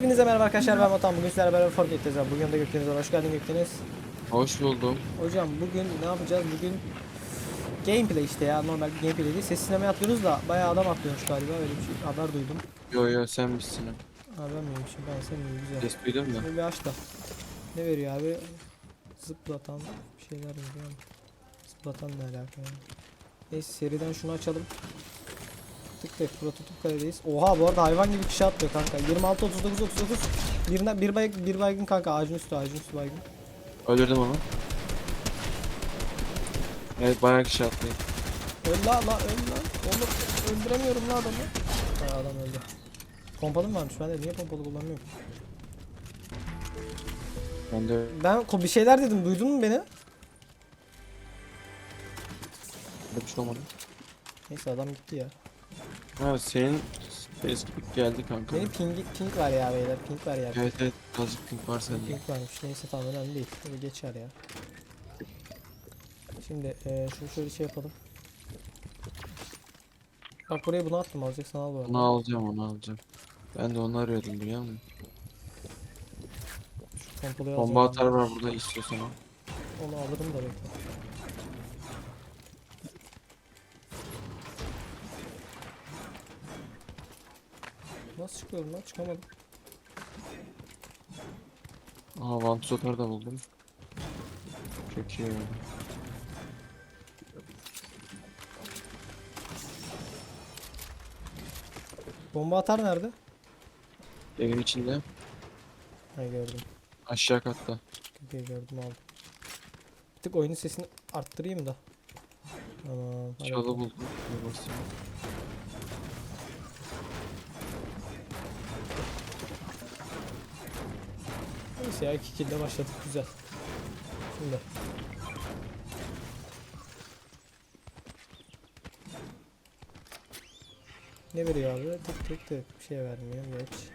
Hepinize merhaba arkadaşlar ben Vatan bugün sizlerle beraber Fortnite'deyiz abi. Bugün de Gökdeniz var. Hoş geldin Gökdeniz. Hoş buldum. Hocam bugün ne yapacağız? Bugün Gameplay işte ya. Normal bir gameplay değil. Ses sinemaya atlıyoruz da bayağı adam atlıyormuş galiba. Öyle bir şey haber duydum. Yo yo sen misin? Ha ben miymişim ben sen miyim? Güzel. Ses duydun mu? Bir aç da. Ne veriyor abi? Zıplatan bir şeyler veriyor. Zıplatan ne alaka ya? Neyse seriden şunu açalım Tık tık prototip karedeyiz. Oha bu arada hayvan gibi kişi atlıyor kanka. 26 39 39. Birine bir baygın bir baygın kanka ağacın üstü ağacın üstü baygın. Öldürdüm onu. Evet bayağı kişi attı. Öl la la öl lan. Oğlum öldüremiyorum la adamı. Ha, adam öldü. Pompalı mı varmış? Ben de niye pompalı kullanmıyorum? Ben de Ben ko- bir şeyler dedim. Duydun mu beni? bir şey olmadı. Neyse adam gitti ya. Ha senin ses geldi kanka. Benim ping, ping var ya beyler. Ping var ya. Evet evet azıcık ping var sende. Ping varmış. Neyse tamam önemli değil. Böyle geçer ya. Şimdi eee şunu şöyle şey yapalım. Bak buraya bunu attım. Alacaksan al bu arada. Onu alacağım onu alacağım. Ben de onu arıyordum biliyor musun? Şu pompalıyı Bomba atar var burada istiyorsan al. Onu alırım da bekle. Nasıl çıkıyorum lan? Çıkamadım. Aha vantuz atar da buldum. Çok iyi. Bomba atar nerede? Evin içinde Ha gördüm. aşağı katta. Okey gördüm aldım. Bir tık oyunun sesini arttırayım da. Tamam. Çalı buldum. Bir basayım. Neyse ya 2 kill başladık güzel. Şimdi. Ne veriyor abi? Tık tık tık. Bir şey vermiyor. Geç.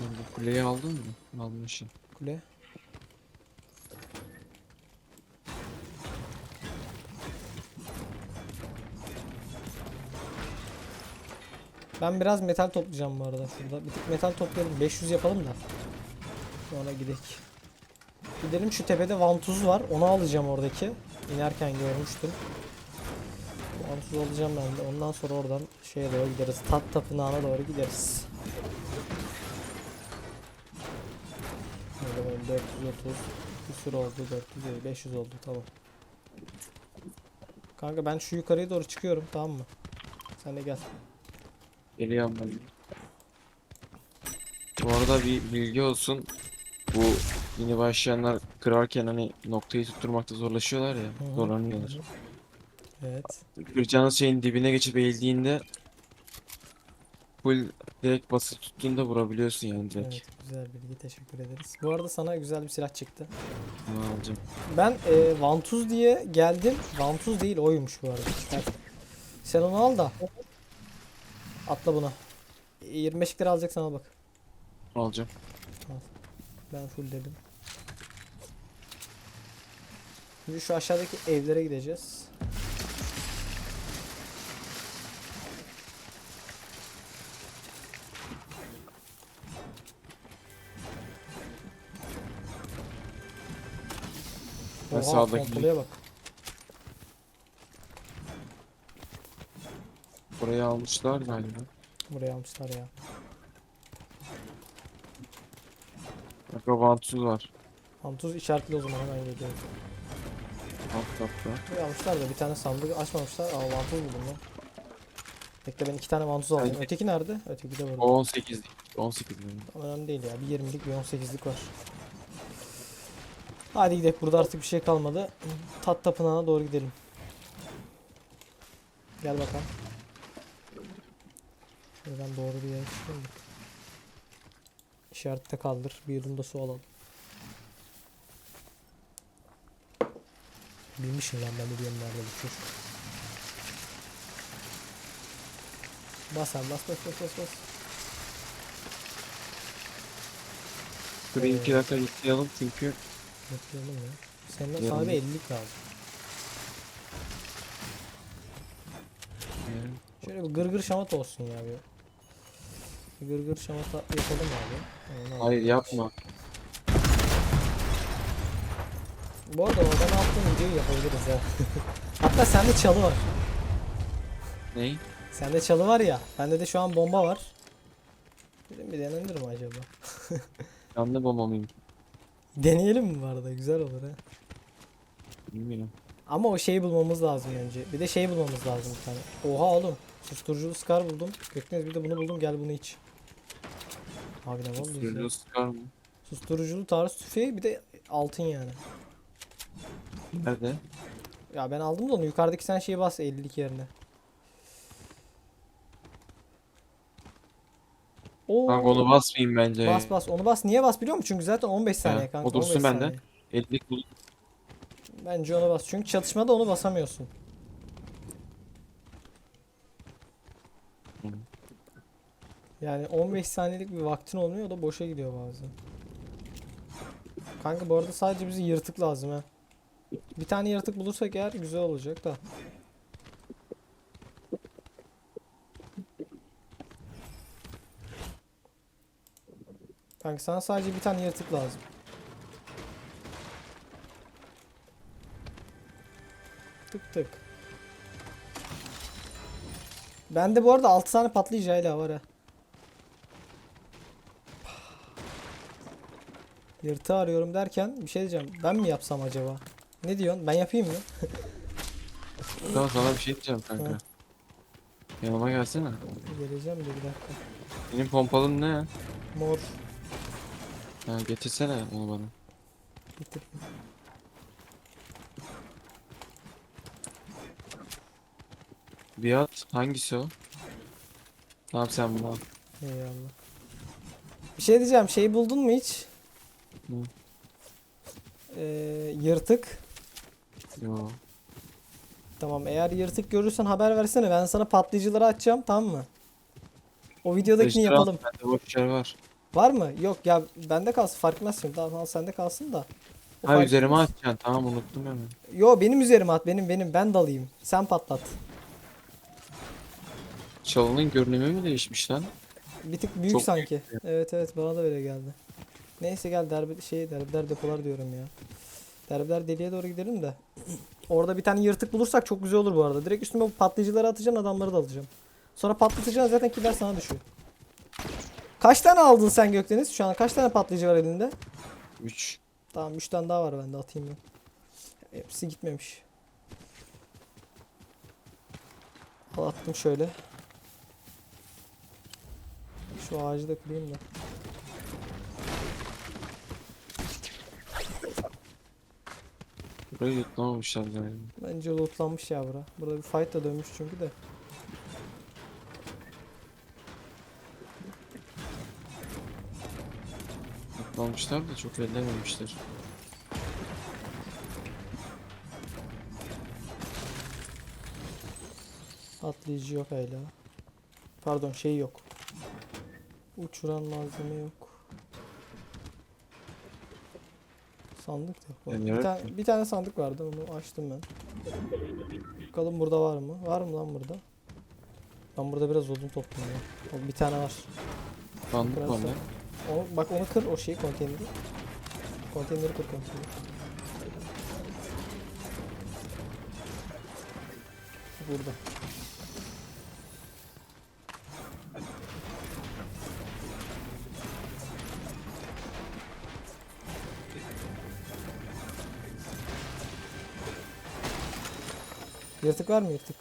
Bu kuleyi aldın mı? Almışsın. Kule. Ben biraz metal toplayacağım bu arada şurada. Bir tık metal toplayalım. 500 yapalım da. Sonra gidelim. Gidelim şu tepede vantuz var. Onu alacağım oradaki. İnerken görmüştüm. Vantuz alacağım ben de. Ondan sonra oradan şeye doğru gideriz. Tat tapınağına doğru gideriz. Böyle böyle 430 bir sürü oldu 450 500 oldu tamam. Kanka ben şu yukarıya doğru çıkıyorum tamam mı? Sen de gel. Geliyorum ben. Bu arada bir bilgi olsun. Bu yeni başlayanlar kırarken hani noktayı tutturmakta zorlaşıyorlar ya. Hı hı. Zorlanıyorlar. Evet. Kıracağınız şeyin dibine geçip eğildiğinde full direkt basıp tuttuğunda vurabiliyorsun yani direkt. Evet güzel bilgi teşekkür ederiz. Bu arada sana güzel bir silah çıktı. Alacağım. Ben e, Vantuz diye geldim. Vantuz değil oymuş bu arada. Sen onu al da. Atla buna. E, 25 lira alacak sana bak. Alacağım. Ben full dedim. Şimdi şu aşağıdaki evlere gideceğiz. Ve Oha, sağdaki- bak. Burayı almışlar galiba. Buraya almışlar ya. Bak vantuz var. Vantuz işaretli o zaman hemen geliyorum. Alt katta. Buraya almışlar da bir tane sandık açmamışlar. Aa vantuz buldum lan. Bekle ben iki tane vantuz aldım. Bence- Öteki nerede? Öteki de burada. O 18. 18 benim. Ama Önemli değil ya. Bir 20'lik bir 18'lik var. Hadi gidelim. Burada artık bir şey kalmadı. Tat tapınağına doğru gidelim. Gel bakalım. Buradan doğru bir yere çıkayım? İşarette kaldır. Bir yudum da su alalım. Bilmişim lan ben diyorum nerede bu çocuk. Bas abi bas bas bas bas bas. Burayı 2 dakika yıkayalım çünkü Bekleyelim ya. Senin bir- 50'lik lazım. yani Şöyle bir gırgır şamata olsun ya bir. Bir gırgır şamata yapalım abi. Onu Hayır yapma. Bu arada orada ne yaptığın videoyu yapabiliriz ha. Hatta sende çalı var. Ney? Sende çalı var ya. Bende de şu an bomba var. Dedim bir denenir mi acaba? Yandı bomba mıyım? Deneyelim mi bu arada? Güzel olur ha. Bilmiyorum. Ama o şeyi bulmamız lazım önce. Bir de şey bulmamız lazım bir tane. Oha oğlum. Susturuculu Scar buldum. Gökdeniz bir de bunu buldum. Gel bunu iç. Abi ne oldu? Sürücü sıkar mı? Susturuculu taarruz tüfeği bir de altın yani. Nerede? Ya ben aldım da onu. Yukarıdaki sen şeyi bas 52 yerine. Oo. Kanka onu basmayayım bence. Bas bas onu bas. Niye bas biliyor musun? Çünkü zaten 15 saniye kanka. o dursun 15 bende. saniye. 50'lik bul. Bence ona bas. Çünkü çatışmada onu basamıyorsun. Hı. Yani 15 saniyelik bir vaktin olmuyor da boşa gidiyor bazen. Kanka bu arada sadece bize yırtık lazım ha. Bir tane yırtık bulursak eğer güzel olacak da. Kanka sana sadece bir tane yırtık lazım. Tık tık. Bende bu arada 6 tane patlayıcı hala var ha. Yırtığı arıyorum derken bir şey diyeceğim. Ben mi yapsam acaba? Ne diyorsun? Ben yapayım mı? Tamam sana bir şey diyeceğim kanka. Hı. Yanıma gelsene. Geleceğim de bir dakika. Benim pompalım ne? Mor. Ha, getirsene onu bana. Bitir. Biat hangisi o? Tamam sen bunu al. Eyvallah. Bir şey diyeceğim. Şey buldun mu hiç? Ne? Ee, yırtık. Yo. Tamam eğer yırtık görürsen haber versene. Ben sana patlayıcıları açacağım tamam mı? O videodakini yapalım. Bende boş yer var. Var mı? Yok ya bende kalsın fark etmez şimdi. Tamam al sende kalsın da. O Ha fark üzerime etmez. atacaksın tamam unuttum hemen. Yo benim üzerime at benim benim ben dalayım. Sen patlat. Çalının görünümü mü değişmiş lan? Bir tık büyük Çok sanki. büyük. Evet evet bana da öyle geldi. Neyse gel derbi şey derbiler depolar diyorum ya. Derbiler deliğe doğru gidelim de. Orada bir tane yırtık bulursak çok güzel olur bu arada. Direkt üstüme bu patlayıcıları atacaksın adamları da alacağım. Sonra patlatacaksın zaten killer sana düşüyor. Kaç tane aldın sen Gökdeniz? Şu an kaç tane patlayıcı var elinde? 3. Tamam 3 tane daha var bende atayım ben. Hepsi gitmemiş. Al attım şöyle. Şu ağacı da kırayım da. Burayı yutlamamışlar galiba. Bence lootlanmış ya bura. Burada bir fight da dönmüş çünkü de. Yutmamışlar da çok ellememişler. Atlayıcı yok hala. Pardon şey yok. Uçuran malzeme yok. Sandık da yok. Bir, Evet. tane, bir tane sandık vardı onu açtım ben. Bakalım burada var mı? Var mı lan burada? Ben burada biraz odun ya. O Bir tane var. Biraz var lan. O, bak onu kır o şeyi konteyneri. Konteyneri kır konteyneri. Burada. Yırtık var mı yırtık?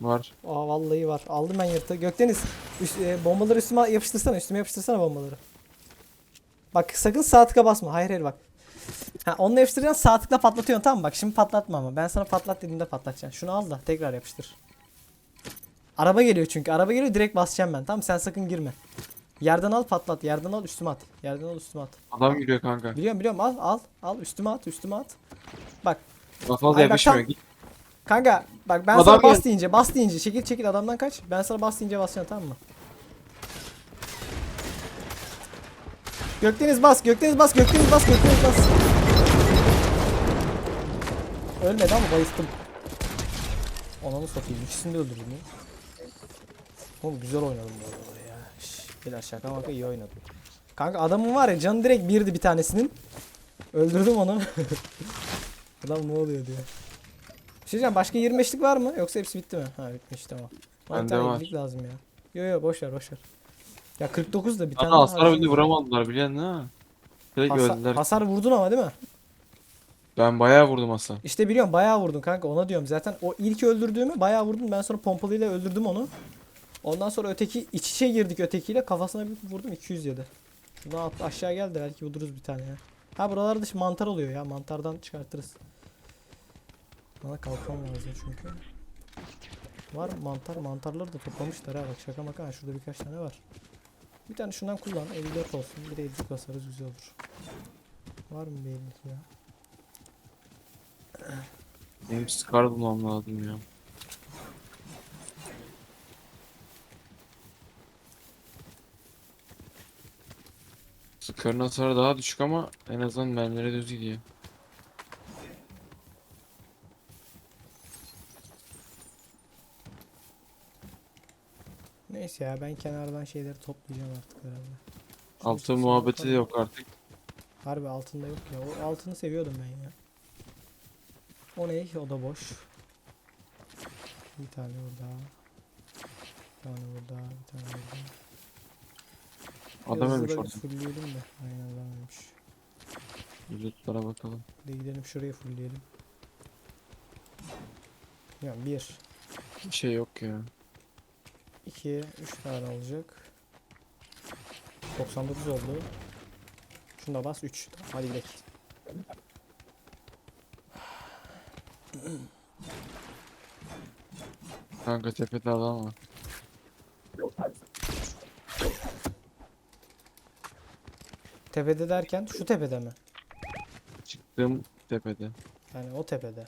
Var. Aa vallahi var. Aldım ben yırtığı. Gökdeniz üst, e, bombaları üstüme yapıştırsana. Üstüme yapıştırsana bombaları. Bak sakın sağ tıka basma. Hayır hayır bak. Ha, onunla yapıştıracaksın sağ tıkla patlatıyorsun tamam? Bak şimdi patlatma ama. Ben sana patlat dediğimde patlatacaksın. Şunu al da tekrar yapıştır. Araba geliyor çünkü. Araba geliyor direkt basacağım ben. Tamam sen sakın girme. Yerden al patlat. Yerden al üstüme at. Yerden al üstüme at. Adam giriyor kanka. Biliyorum biliyorum al al. Al üstüme at üstüme at. Bak bak yapışmıyor. tam- Git. Kanka bak ben Adam sana bas gel- deyince bas deyince çekil çekil adamdan kaç. Ben sana bas deyince basacaksın tamam mı? Gökdeniz bas, Gökdeniz bas, Gökdeniz bas, Gökdeniz bas. Ölmedi ama bayılttım. Ananı satayım ikisini de öldürdüm ya. Oğlum güzel oynadım bu arada ya. Şş, biraz şaka maka iyi oynadım. Kanka adamın var ya canı direkt birdi bir tanesinin. Öldürdüm onu. Adam ne oluyor diyor. Diyeceğim başka 25'lik var mı? Yoksa hepsi bitti mi? Ha bitmiş tamam. Bana bir Bende tane var. 50'lik lazım ya. Yo yo boş ver boş ver. Ya 49 da bir tane Kanka daha hasar bile harcayayım. vuramadılar biliyorsun ha. Direkt Hasar, öldüler. hasar vurdun ama değil mi? Ben bayağı vurdum hasar. İşte biliyorum bayağı vurdun kanka ona diyorum zaten o ilk öldürdüğümü bayağı vurdum ben sonra pompalıyla öldürdüm onu. Ondan sonra öteki iç içe girdik ötekiyle kafasına bir vurdum 200 yedi. Şuradan atla aşağı gel de belki buluruz bir tane ya. Ha buralarda işte mantar oluyor ya mantardan çıkartırız. Bana kalkan lazım çünkü. Var mantar mantarları da toplamışlar ha bak şaka maka ha şurada birkaç tane var. Bir tane şundan kullan 54 olsun bir de 50 basarız güzel olur. Var mı bir 50 ya? Benim Scar bulmam lazım ya. Scar'ın hasarı daha düşük ama en azından mermileri düz gidiyor. Neyse ya ben kenardan şeyleri toplayacağım artık herhalde. Altın muhabbeti bakalım. yok artık. Harbi altında yok ya. O altını seviyordum ben ya. O ne? O da boş. Bir tane burada. Bir tane burada. Bir tane burada. Adam ölmüş orada. fullleyelim de. Aynen adam ölmüş. Lootlara bakalım. Bir de gidelim şurayı fullleyelim. Ya bir, Bir şey yok ya. İki, üç tane olacak. 99 oldu. Şunu da bas 3. Hadi gidelim. Kanka tepede adam var. Tepede derken şu tepede mi? Çıktığım tepede. Yani o tepede.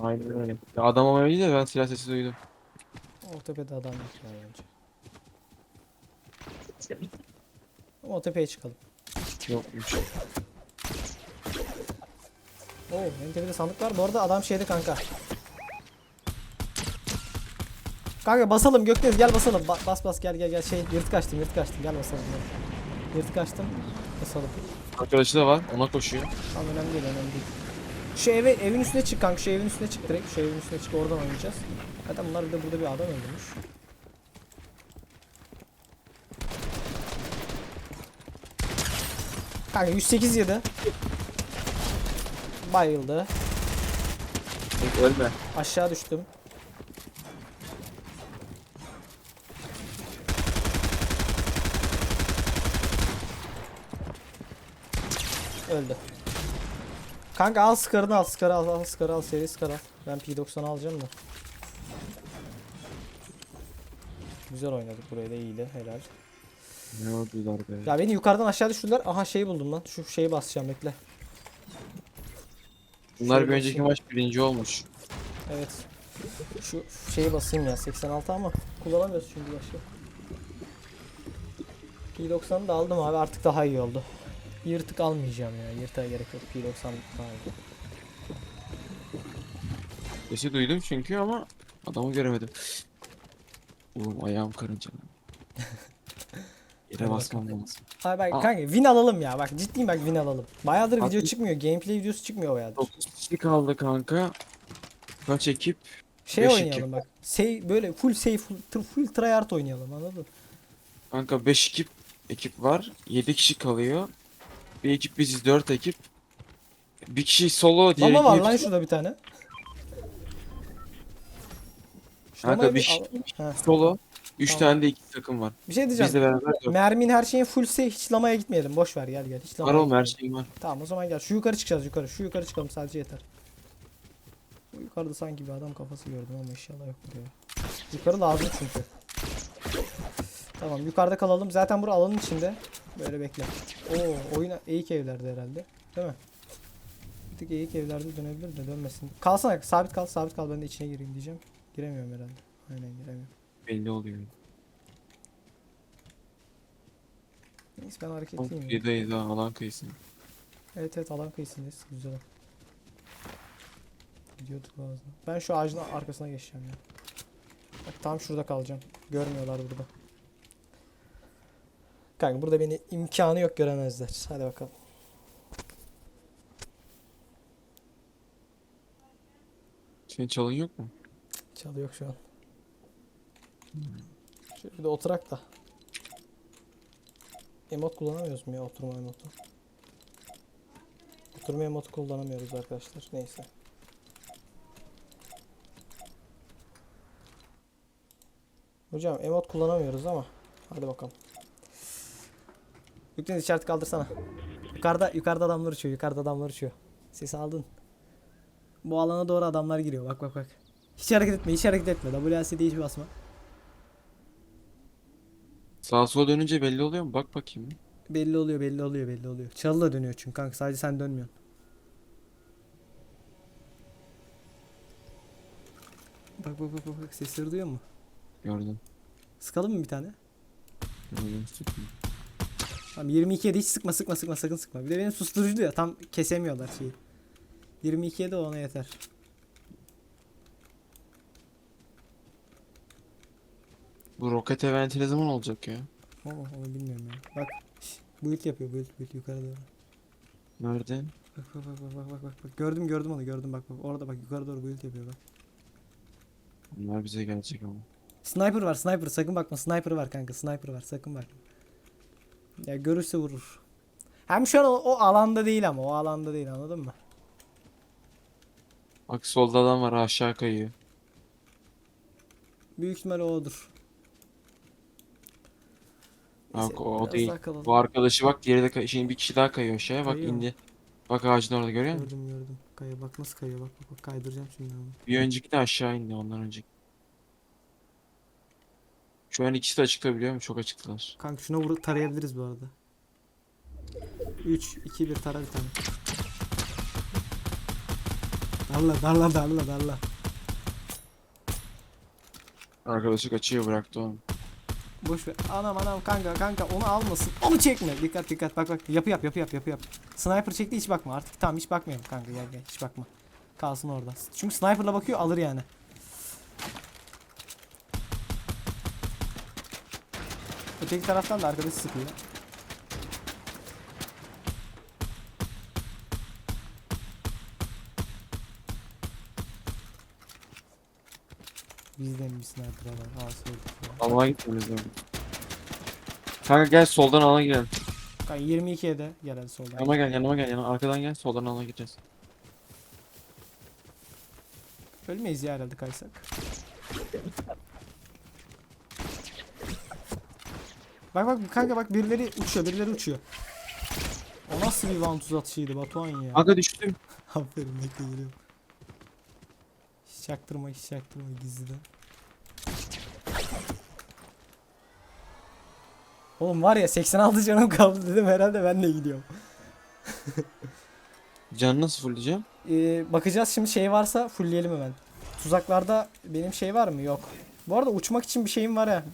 Aynen öyle. Ya adam ama iyi de ben silah sesi duydum. O tepede adam yok ya bence. Ama o tepeye çıkalım. Yokmuş. Oo en tepede sandık var. Bu arada adam şeyde kanka. Kanka basalım Gökdeniz gel basalım. Ba- bas bas gel gel gel şey yırtık açtım yırtık açtım gel basalım. Gel. Yırtık açtım. Basalım. Arkadaşı da var. Ona koşuyor. Tamam önemli değil önemli değil. Şu eve evin üstüne çık kanka şu evin üstüne çık direkt. Şu evin üstüne çık oradan oynayacağız. Zaten bunlar bir de burada bir adam öldürmüş. Kanka 108 yedi. Bayıldı. Ölme. Aşağı düştüm. Öldü. Kanka al skarını al skarı al al skarı al seri skarı al. Ben P90 alacağım da. Güzel oynadık burayı da iyiydi helal. Ne oldular be. Ya beni yukarıdan aşağı düşürdüler. Aha şeyi buldum lan. Şu şeyi basacağım bekle. Bunlar şöyle bir önceki maç birinci olmuş. Evet. Şu şeyi basayım ya 86 ama kullanamıyoruz çünkü başka. P90'ı da aldım abi artık daha iyi oldu. Yırtık almayacağım ya. Yırtığa gerek yok. P90 daha iyi. Sesi duydum çünkü ama adamı göremedim. Oğlum ayağım karınca. Yere basmam lazım. Abi bak Aa. kanka win alalım ya. Bak ciddiyim bak win alalım. Bayağıdır video çıkmıyor. Gameplay videosu çıkmıyor bayağıdır. 9 kişi kaldı kanka. Kaç ekip? Şey beş oynayalım ekip. bak. Save, böyle full save full, tr- full tryhard oynayalım anladın? Kanka 5 ekip ekip var. 7 kişi kalıyor. Bir ekip biziz 4 ekip. Bir kişi solo diğer Lama var ekip- lan şurada bir tane. Kanka bir şey- Ha, solo. 3 Tamam. tane de iki takım var. Bir şey diyeceğim. Bizle beraber 4. Mermin her şeyin fullse hiç lamaya gitmeyelim. Boş ver gel gel. Hiç Var lamaya oğlum her gitmeyelim. var. Tamam o zaman gel. Şu yukarı çıkacağız yukarı. Şu yukarı çıkalım sadece yeter. Bu yukarıda sanki bir adam kafası gördüm ama inşallah yoktur ya. Yukarı lazım çünkü. Tamam yukarıda kalalım. Zaten bura alanın içinde. Böyle bekle. Oo oyuna eğik evlerde herhalde. Değil mi? Bir tık eğik evlerde dönebilir de dönmesin. Kalsana sabit kal sabit kal ben de içine gireyim diyeceğim. Giremiyorum herhalde. Aynen giremiyorum. Belli oluyor. Neyse ben hareket Oğlum, edeyim. ya. Kıyıdayız ha alan kıyısın. Evet evet alan kıyısındayız. Güzel. Gidiyorduk lazım. Ben şu ağacın arkasına geçeceğim ya. Bak tam şurada kalacağım. Görmüyorlar burada. Kanka burada beni imkanı yok göremezler. Hadi bakalım. Senin çalın yok mu? Çalı yok şu an. Şöyle bir de oturak da. Emot kullanamıyoruz mu ya oturma emotu? Oturma emotu kullanamıyoruz arkadaşlar. Neyse. Hocam emot kullanamıyoruz ama hadi bakalım. Yükleniz işareti kaldırsana. Yukarıda yukarıda adamlar uçuyor. Yukarıda adamlar uçuyor. Sesi aldın. Bu alana doğru adamlar giriyor. Bak bak bak. Hiç hareket etme, hiç hareket etme. WLC'de hiç basma. Sağa sola dönünce belli oluyor mu? Bak bakayım. Belli oluyor, belli oluyor, belli oluyor. Çalı da dönüyor çünkü kanka. Sadece sen dönmüyorsun. Bak bak bak bak, sesleri duyuyor musun? Gördüm. Sıkalım mı bir tane? Gördüm. Sıkma. Tamam 22'ye de hiç sıkma sıkma sıkma sakın sıkma. Bir de benim susturucuydu ya tam kesemiyorlar şeyi. 22'ye de ona yeter. Bu roket eventi ne zaman olacak ya? Oo, onu bilmiyorum ya. Bak build yapıyor build build yukarı doğru. Nerede? Bak bak bak bak bak bak bak gördüm gördüm onu gördüm bak bak orada bak yukarı doğru build yapıyor bak. Bunlar bize gelecek ama. Sniper var sniper sakın bakma sniper var kanka sniper var sakın bakma. Ya görürse vurur. Hem şu an o, o alanda değil ama o alanda değil anladın mı? Bak solda adam var aşağı kayıyor. Büyük ihtimal o odur. Neyse, Bak o biraz değil. daha kalalım. Bu arkadaşı bak geride kay şimdi bir kişi daha kayıyor aşağıya bak Kayıyor mu? indi. Bak ağacın orada görüyor musun? Gördüm gördüm. Kayıyor bak nasıl kayıyor bak bak, bak kaydıracağım şimdi onu. Bir önceki de aşağı indi ondan önceki. Şu an ikisi de açıkta biliyor musun? Çok açıktılar. Kanka şuna vurup tarayabiliriz bu arada. 3 2 1 tara bir tane. Darla darla darla darla. Arkadaşı kaçıyor bıraktı onu. Boş ver. Anam anam kanka kanka onu almasın. Onu çekme. Dikkat dikkat bak bak. Yapı yap yapı yap yapı yap. Sniper çekti hiç bakma artık. Tamam hiç bakmıyorum kanka gel gel hiç bakma. Kalsın orada. Çünkü sniperla bakıyor alır yani. Öteki taraftan da arkadaşı sıkıyor. Bizden bir sniper var. Aa ya. Alana gitmemiz lazım. Kanka gel soldan alana girelim. Kanka 22'ye de gel hadi soldan. Yanıma gel yanıma gel yanıma. Arkadan gel soldan alana gireceğiz. Ölmeyiz ya herhalde kaysak. Bak bak kanka bak birileri uçuyor birileri uçuyor. O nasıl bir vantuz atışıydı Batuhan ya. Kanka düştüm. Aferin bekle geliyorum. Hiç çaktırma hiç çaktırma gizliden. Oğlum var ya 86 canım kaldı dedim herhalde ben de gidiyorum. Canını nasıl fullleyeceğim? Ee, bakacağız şimdi şey varsa fullleyelim hemen. Tuzaklarda benim şey var mı? Yok. Bu arada uçmak için bir şeyim var ya.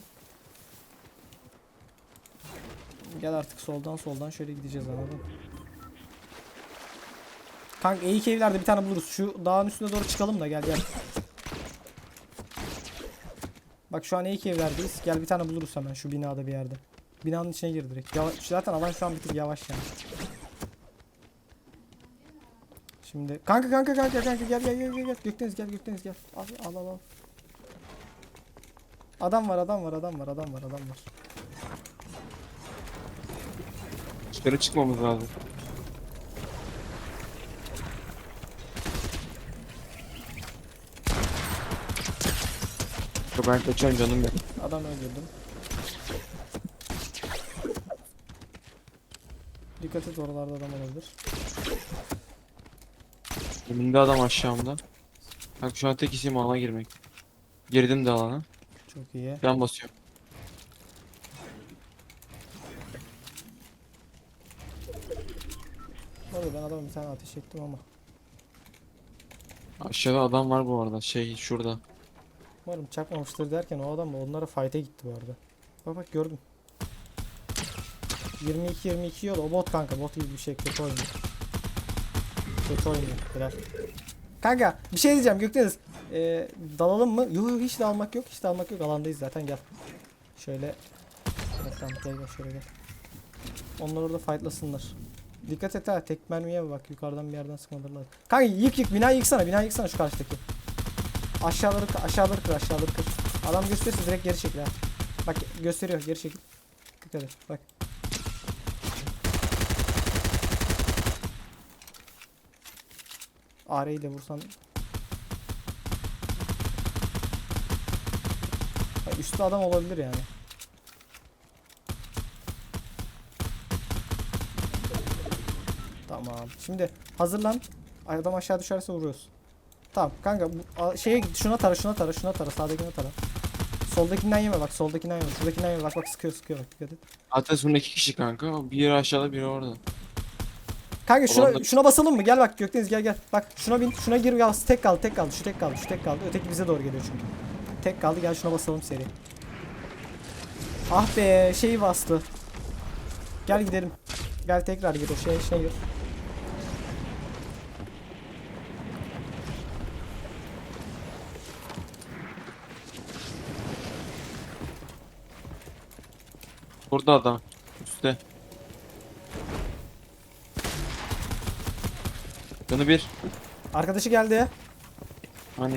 Gel artık soldan soldan şöyle gideceğiz anladın mı? Kanka eğik evlerde bir tane buluruz. Şu dağın üstüne doğru çıkalım da gel gel. Bak şu an eğik evlerdeyiz. Gel bir tane buluruz hemen şu binada bir yerde. Binanın içine gir direkt. Yavaş, zaten alan şu an bir tık yavaş yani. Şimdi kanka kanka kanka kanka gel gel gel gel gel Gökdeniz gel Gökdeniz gel al al al al. Adam var adam var adam var adam var adam var. Dışarı çıkmamız lazım. Ben kaçıyorum canım benim. Adam öldürdüm. Dikkat et oralarda adam olabilir. Önümde adam aşağımda. Bak şu an tek işim alana girmek. Girdim de alana. Çok iyi. Ben basıyorum. Orada ben adama bir tane ateş ettim ama. Aşağıda adam var bu arada. Şey şurada. Umarım çakmamıştır derken o adam onlara fight'e gitti bu arada. Bak bak gördüm. 22 22 yol o bot kanka bot gibi bir şey kötü oynuyor. Kötü oynuyor biraz. Kanka bir şey diyeceğim Gökdeniz. Ee, dalalım mı? Yok hiç dalmak yok hiç dalmak yok alandayız zaten gel. Şöyle. Tamam gel şöyle gel. Onlar orada fightlasınlar. Dikkat et ha tek mermiye bak yukarıdan bir yerden sıkmadılar. Kanka yık yık binayı yıksana binayı yıksana şu karşıdaki. Aşağıları aşağıları kır aşağıları kır. Adam gösterirse direkt geri çekil ha. Bak gösteriyor geri çekil. Dikkat et bak. AR'yi de vursan. Ha, üstte adam olabilir yani. Tamam. Şimdi hazırlan. Adam aşağı düşerse vuruyoruz. Tamam kanka bu, şeye şuna tara şuna tara şuna tara sağdakine tara. Soldakinden yeme bak soldakinden yeme şuradakinden yeme bak bak sıkıyor sıkıyor bak dikkat et. Hatta sonra iki kişi kanka. Biri aşağıda biri orada. Kanka şuna, şuna basalım mı? Gel bak Gökdeniz gel gel. Bak şuna bin şuna gir gel tek kaldı tek kaldı şu tek kaldı şu tek kaldı. Öteki bize doğru geliyor çünkü. Tek kaldı gel şuna basalım seri. Ah be şeyi bastı. Gel gidelim. Gel tekrar gir o şey şey gir. Burada adam. Üstte. Canı bir. Arkadaşı geldi. Hani.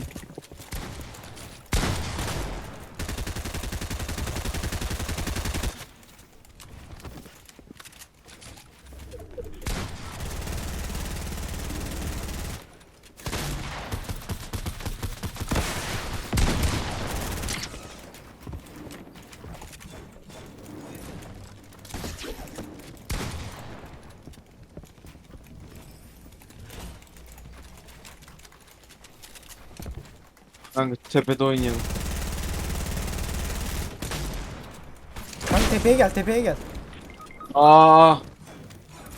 Kanka tepede oynayalım. Kanka tepeye gel tepeye gel. Aa!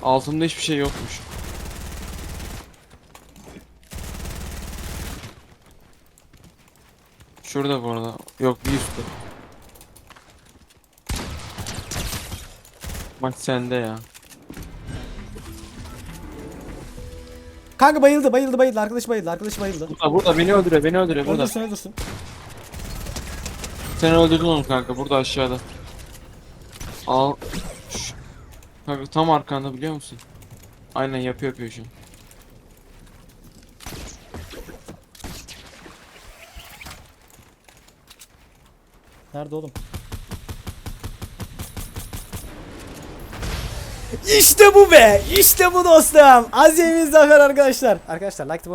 Altımda hiçbir şey yokmuş. Şurada bu arada. Yok bir üstte. Maç sende ya. Kanka bayıldı bayıldı bayıldı arkadaş bayıldı arkadaş bayıldı. Burada burada beni öldürüyor beni öldürüyor burada. Öldürsün öldürsün. Sen öldürdün onu kanka burada aşağıda. Al. Şş. Kanka tam arkanda biliyor musun? Aynen yapıyor yapıyor şu an. Nerede oğlum? İşte bu be. İşte bu dostum. Azimiz zafer arkadaşlar. Arkadaşlar like